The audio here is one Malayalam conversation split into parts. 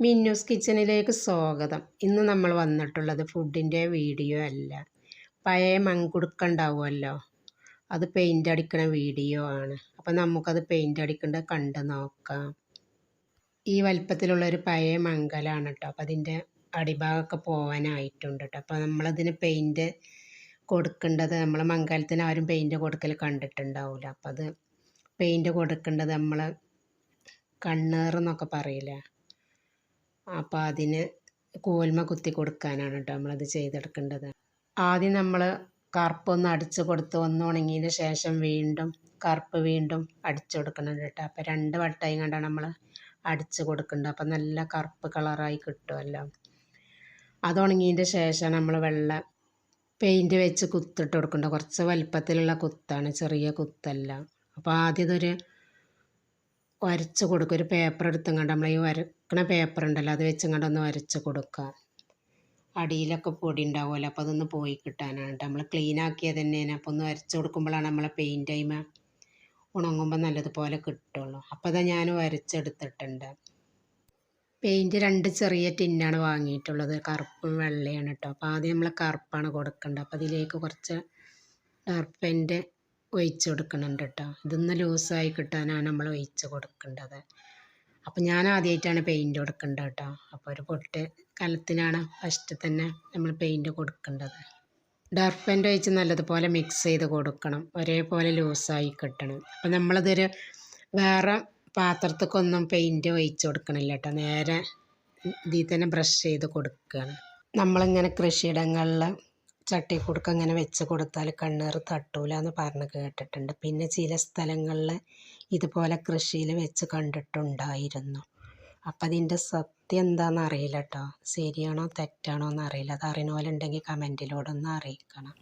മിന്നൂസ് കിച്ചണിലേക്ക് സ്വാഗതം. ഇന്ന് നമ്മൾ വന്നിട്ടുള്ളത് ഫുഡിന്റെ വീഡിയോ അല്ല. പഴയ മൺകുടുക്ക ഉണ്ടാവുമല്ലോ. അത് പെയിന്റ് അടിക്കണ വീഡിയോ ആണ്. അപ്പം നമുക്കത് പെയിന്റ് അടിക്കേണ്ടത് കണ്ട് നോക്കാം. ഈ വലിപ്പത്തിലുള്ള ഒരു പഴയ മംഗലാണ് കേട്ടോ അപ്പം അതിന്റെ അടിഭാഗമൊക്കെ പോകാനായിട്ടുണ്ട് കേട്ടോ അപ്പോൾ നമ്മളതിന് പെയിന്റ് കൊടുക്കേണ്ടത് നമ്മൾ മംഗലത്തിന് ആരും പെയിന്റ് കൊടുക്കൽ കണ്ടിട്ടുണ്ടാവില്ല അപ്പം അത് പെയിന്റ് കൊടുക്കേണ്ടത് നമ്മൾ കണ്ണേറെന്നൊക്കെ പറയില്ലേ? അപ്പോൾ അതിന് കോൽമ കുത്തി കൊടുക്കാനാണ് കേട്ടോ നമ്മളത് ചെയ്തെടുക്കേണ്ടത്. ആദ്യം നമ്മൾ കറുപ്പൊന്ന് അടിച്ചു കൊടുത്ത് ഒന്ന് ഉണങ്ങിയതിന് ശേഷം വീണ്ടും കറുപ്പ് വീണ്ടും അടിച്ചു കൊടുക്കണം കേട്ടോ. അപ്പോൾ രണ്ട് വട്ടം കണ്ടാണ് നമ്മൾ അടിച്ചു കൊടുക്കേണ്ടത് അപ്പോൾ നല്ല കറുപ്പ് കളറായി കിട്ടുമല്ലോ അത് ഉണങ്ങിയതിന്റെ ശേഷം നമ്മൾ വെള്ള പെയിന്റ് വെച്ച് കുത്തിട്ട് കൊടുക്കേണ്ട. കുറച്ച് വലിപ്പത്തിലുള്ള കുത്താണ് ചെറിയ കുത്തല്ല. അപ്പോൾ ആദ്യം ഇതൊരു വരച്ച് കൊടുക്കും. ഒരു പേപ്പർ എടുത്തും കണ്ട് നമ്മൾ ഈ വരക്കണ പേപ്പർ ഉണ്ടല്ലോ അത് വെച്ചുകൊണ്ട് ഒന്ന് വരച്ച് കൊടുക്കുക അടിയിലൊക്കെ പൊടി ഉണ്ടാവുമല്ലോ അപ്പോൾ അതൊന്ന് പോയി കിട്ടാനാണ്. നമ്മൾ ക്ലീൻ ആക്കിയത് തന്നെയാണ്. അപ്പോൾ ഒന്ന് വരച്ച് കൊടുക്കുമ്പോഴാണ് നമ്മളെ പെയിന്റ് അയിമ ഉണങ്ങുമ്പോൾ നല്ലതുപോലെ കിട്ടുള്ളൂ. അപ്പോൾ അതാ ഞാൻ വരച്ചെടുത്തിട്ടുണ്ട്. പെയിന്റ് രണ്ട് ചെറിയ ടിന്നാണ് വാങ്ങിയിട്ടുള്ളത്. കറുപ്പും വെള്ളയാണ് കേട്ടോ അപ്പോൾ ആദ്യം നമ്മൾ കറുപ്പാണ് കൊടുക്കേണ്ടത് അപ്പോൾ അതിലേക്ക് കുറച്ച് ഡാർക്ക് ഒഴിച്ച് കൊടുക്കുന്നുണ്ട് കേട്ടോ ഇതൊന്ന് ലൂസായി കിട്ടാനാണ് നമ്മൾ ഒഴിച്ച് കൊടുക്കേണ്ടത്. അപ്പം ഞാൻ ആദ്യമായിട്ടാണ് പെയിന്റ് കൊടുക്കേണ്ടത് കേട്ടോ അപ്പോൾ ഒരു പൊട്ട് കലത്തിനാണ് ഫസ്റ്റ് തന്നെ നമ്മൾ പെയിന്റ് കൊടുക്കേണ്ടത്. ഡാർക്ക് പെയിന്റ് ഒഴിച്ച് നല്ലതുപോലെ മിക്സ് ചെയ്ത് കൊടുക്കണം. ഒരേപോലെ ലൂസായി കിട്ടണം. അപ്പം നമ്മളതൊരു വേറെ പാത്രത്തേക്കൊന്നും പെയിന്റ് ഒഴിച്ച് കൊടുക്കണില്ല കേട്ടോ നേരെ ഇതിൽ തന്നെ ബ്രഷ് ചെയ്ത് കൊടുക്കുകയാണ് നമ്മളിങ്ങനെ കൃഷിയിടങ്ങളിൽ ചട്ടി ചട്ടിക്കുടുക്ക ഇങ്ങനെ വെച്ച് കൊടുത്താൽ കണ്ണീർ തട്ടൂല എന്ന് പറഞ്ഞ് കേട്ടിട്ടുണ്ട്. പിന്നെ ചില സ്ഥലങ്ങളിൽ ഇതുപോലെ കൃഷിയിൽ വെച്ച് കണ്ടിട്ടുണ്ടായിരുന്നു. അപ്പം അതിന്റെ സത്യം എന്താണെന്ന് അറിയില്ല കേട്ടോ ശരിയാണോ തെറ്റാണോ എന്നറിയില്ല അത് ഉണ്ടെങ്കിൽ കമന്റിലൂടെ ഒന്ന് അറിയിക്കണം.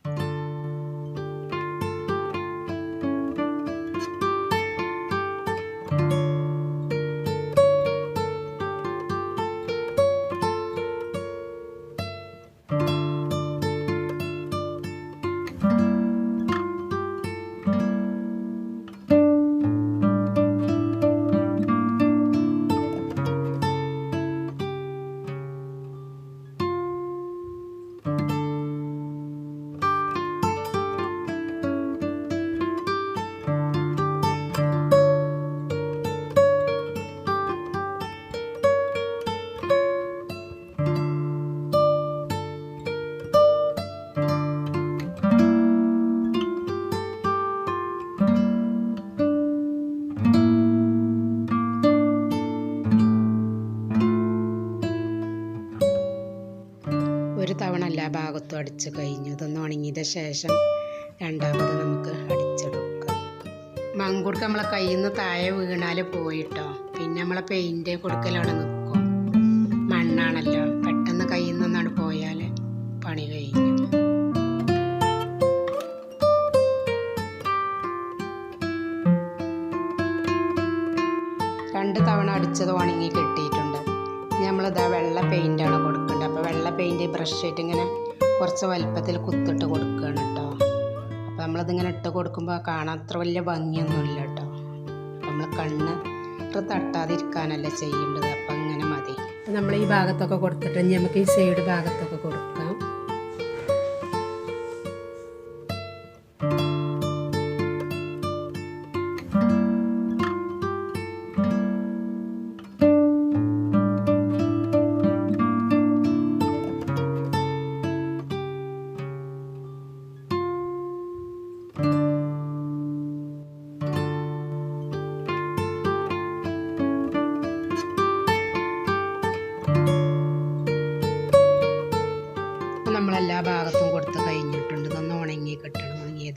ഒരു തവണ എല്ലാ ഭാഗത്തും അടിച്ച് കഴിഞ്ഞു. ഇതൊന്ന് ഉണങ്ങിയത് ശേഷം രണ്ടാമത് നമുക്ക് അടിച്ചെടുക്കാം. മങ്കുടുക്ക് നമ്മളെ കയ്യിൽ നിന്ന് താഴെ വീണാൽ പോയിട്ടോ. പിന്നെ നമ്മളെ പെയിന്റ് കൊടുക്കലാണ് നിൽക്കും മണ്ണാണല്ലോ. പെട്ടെന്ന് കയ്യിൽ നിന്നാണ് പോയാൽ പണി കഴിഞ്ഞു. രണ്ട് തവണ അടിച്ചത് ഉണങ്ങി കിട്ടിയിട്ടുണ്ട്. നമ്മളിതാ വെള്ള പെയിന്റാണ് കൊടുക്കേണ്ടത് വെള്ള ബ്രഷ് ആയിട്ട് ഇങ്ങനെ കുറച്ച് വലുപ്പത്തിൽ കുത്തിട്ട് കൊടുക്കുകയാണ് കേട്ടോ. അപ്പോൾ നമ്മളിതിങ്ങനെ ഇട്ട് കൊടുക്കുമ്പോൾ കാണാൻ അത്ര വലിയ ഭംഗിയൊന്നുമില്ല കേട്ടോ. നമ്മൾ കണ്ണ് തട്ടാതിരിക്കാനല്ല ചെയ്യേണ്ടത്? അപ്പം അങ്ങനെ മതി. നമ്മൾ ഈ ഭാഗത്തൊക്കെ കൊടുത്തിട്ട് നമുക്ക് ഈ സൈഡ് ഭാഗത്തൊക്കെ കൊടുക്കാം.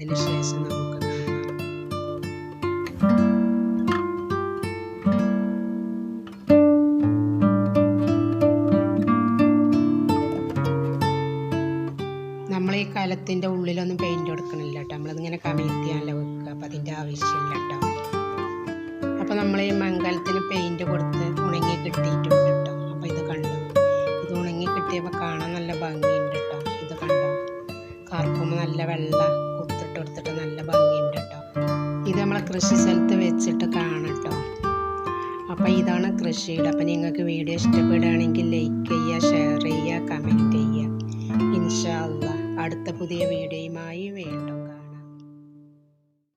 ഉണങ്ങിയതിന് ശേഷം നമുക്ക് നമ്മൾ ഈ കലത്തിന്റെ ഉള്ളിലൊന്നും പെയിന്റ് കൊടുക്കണില്ല കേട്ടോ നമ്മളിതിങ്ങനെ കമഴ്ത്തിയാണല്ലോ വെക്കുക. അപ്പം അതിന്റെ ആവശ്യമില്ല കേട്ടോ അപ്പോൾ നമ്മൾ ഈ മംഗലത്തിന് പെയിന്റ് കൊടുത്ത് ഉണങ്ങി കിട്ടിയിട്ടുണ്ട് കേട്ടോ അപ്പോൾ ഇത് കണ്ടോ? ഇത് ഉണങ്ങി കിട്ടിയപ്പോൾ കാണാൻ നല്ല ഭംഗിയുണ്ട് കേട്ടോ ഇത് കണ്ടോ? കറുക്കുമ്പോൾ നല്ല വെള്ള കൊടുത്തിട്ട് നല്ല ഭംഗിയുണ്ട് കേട്ടോ ഇത് നമ്മളെ കൃഷി സ്ഥലത്ത് വെച്ചിട്ട് കാണട്ടോ. അപ്പോൾ ഇതാണ് കൃഷിയുടെ. അപ്പം നിങ്ങൾക്ക് വീഡിയോ ഇഷ്ടപ്പെടുകയാണെങ്കിൽ ലൈക്ക് ചെയ്യുക ഷെയർ ചെയ്യുക കമന്റ് ചെയ്യുക. ഇൻഷാല്ല അടുത്ത പുതിയ വീഡിയോയുമായി വേണ്ടു